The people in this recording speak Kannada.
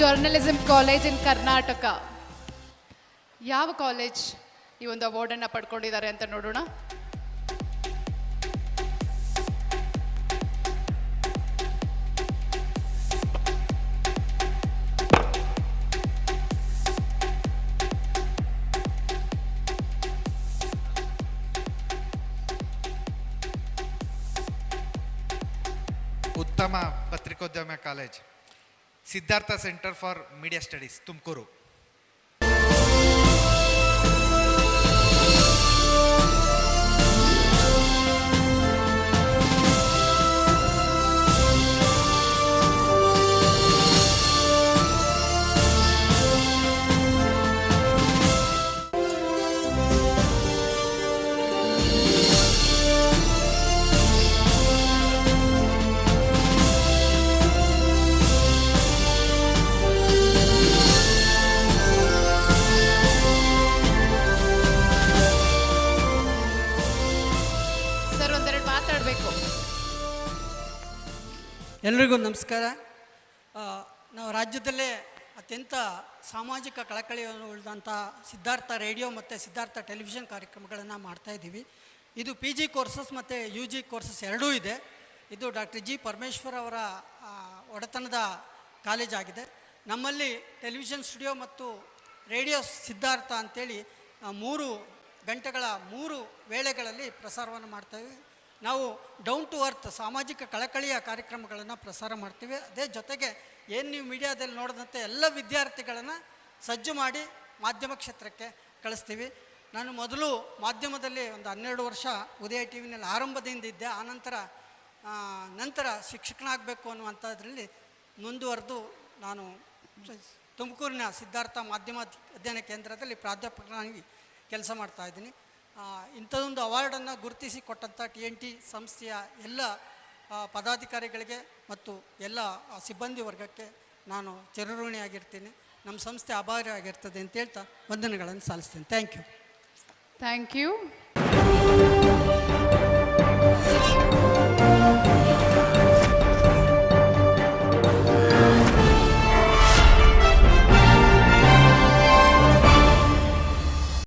ಜರ್ನಲಿಸಂ ಕಾಲೇಜ್ ಇನ್ ಕರ್ನಾಟಕ ಯಾವ ಕಾಲೇಜ್ ಈ ಒಂದು ಅವಾರ್ಡನ್ನು ಪಡ್ಕೊಂಡಿದ್ದಾರೆ ಅಂತ ನೋಡೋಣ. ಉತ್ತಮ ಪತ್ರಿಕೋದ್ಯಮ college Siddhartha centre for media studies Tumakuru ಎಲ್ರಿಗೂ ನಮಸ್ಕಾರ. ನಾವು ರಾಜ್ಯದಲ್ಲೇ ಅತ್ಯಂತ ಸಾಮಾಜಿಕ ಕಳಕಳಿಯನ್ನು ಉಳಿದಂಥ ಸಿದ್ಧಾರ್ಥ ರೇಡಿಯೋ ಮತ್ತು ಸಿದ್ಧಾರ್ಥ ಟೆಲಿವಿಷನ್ ಕಾರ್ಯಕ್ರಮಗಳನ್ನು ಮಾಡ್ತಾ ಇದ್ದೀವಿ. ಇದು ಪಿ ಜಿ ಕೋರ್ಸಸ್ ಮತ್ತು ಯು ಜಿ ಕೋರ್ಸಸ್ ಎರಡೂ ಇದೆ. ಇದು ಡಾಕ್ಟರ್ ಜಿ ಪರಮೇಶ್ವರ್ ಅವರ ಒಡೆತನದ ಕಾಲೇಜ್ ಆಗಿದೆ. ನಮ್ಮಲ್ಲಿ ಟೆಲಿವಿಷನ್ ಸ್ಟುಡಿಯೋ ಮತ್ತು ರೇಡಿಯೋ ಸಿದ್ಧಾರ್ಥ ಅಂಥೇಳಿ ಮೂರು ಗಂಟೆಗಳ ಮೂರು ವೇಳೆಗಳಲ್ಲಿ ಪ್ರಸಾರವನ್ನು ಮಾಡ್ತೇವೆ ನಾವು ಡೌನ್ ಟು ಅರ್ತ್ ಸಾಮಾಜಿಕ ಕಳಕಳಿಯ ಕಾರ್ಯಕ್ರಮಗಳನ್ನು ಪ್ರಸಾರ ಮಾಡ್ತೀವಿ. ಅದೇ ಜೊತೆಗೆ ಏನು ನೀವು ಮೀಡಿಯಾದಲ್ಲಿ ನೋಡಿದಂತೆ ಎಲ್ಲ ವಿದ್ಯಾರ್ಥಿಗಳನ್ನು ಸಜ್ಜು ಮಾಡಿ ಮಾಧ್ಯಮ ಕ್ಷೇತ್ರಕ್ಕೆ ಕಳಿಸ್ತೀವಿ. ನಾನು ಮೊದಲು ಮಾಧ್ಯಮದಲ್ಲಿ ಒಂದು ಹನ್ನೆರಡು ವರ್ಷ ಉದಯ ಟಿ ವಿನಲ್ಲಿ ಆರಂಭದಿಂದ ಇದ್ದೆ. ಆನಂತರ ನಂತರ ಶಿಕ್ಷಕನಾಗಬೇಕು ಅನ್ನುವಂಥದ್ರಲ್ಲಿ ಮುಂದುವರೆದು ನಾನು ತುಮಕೂರಿನ ಸಿದ್ಧಾರ್ಥ ಮಾಧ್ಯಮ ಅಧ್ಯಯನ ಕೇಂದ್ರದಲ್ಲಿ ಪ್ರಾಧ್ಯಾಪಕನಾಗಿ ಕೆಲಸ ಮಾಡ್ತಾ ಇಂಥದೊಂದು ಅವಾರ್ಡನ್ನು ಗುರುತಿಸಿ ಕೊಟ್ಟಂಥ ಟಿ ಎನ್ ಟಿ ಸಂಸ್ಥೆಯ ಎಲ್ಲ ಪದಾಧಿಕಾರಿಗಳಿಗೆ ಮತ್ತು ಎಲ್ಲ ಸಿಬ್ಬಂದಿ ವರ್ಗಕ್ಕೆ ನಾನು ಚಿರಋಣಿಯಾಗಿರ್ತೀನಿ. ನಮ್ಮ ಸಂಸ್ಥೆ ಆಭಾರಿ ಆಗಿರ್ತದೆ ಅಂತ ಹೇಳ್ತಾ ವಂದನೆಗಳನ್ನು ಸಲ್ಲಿಸ್ತೀನಿ. Thank you thank you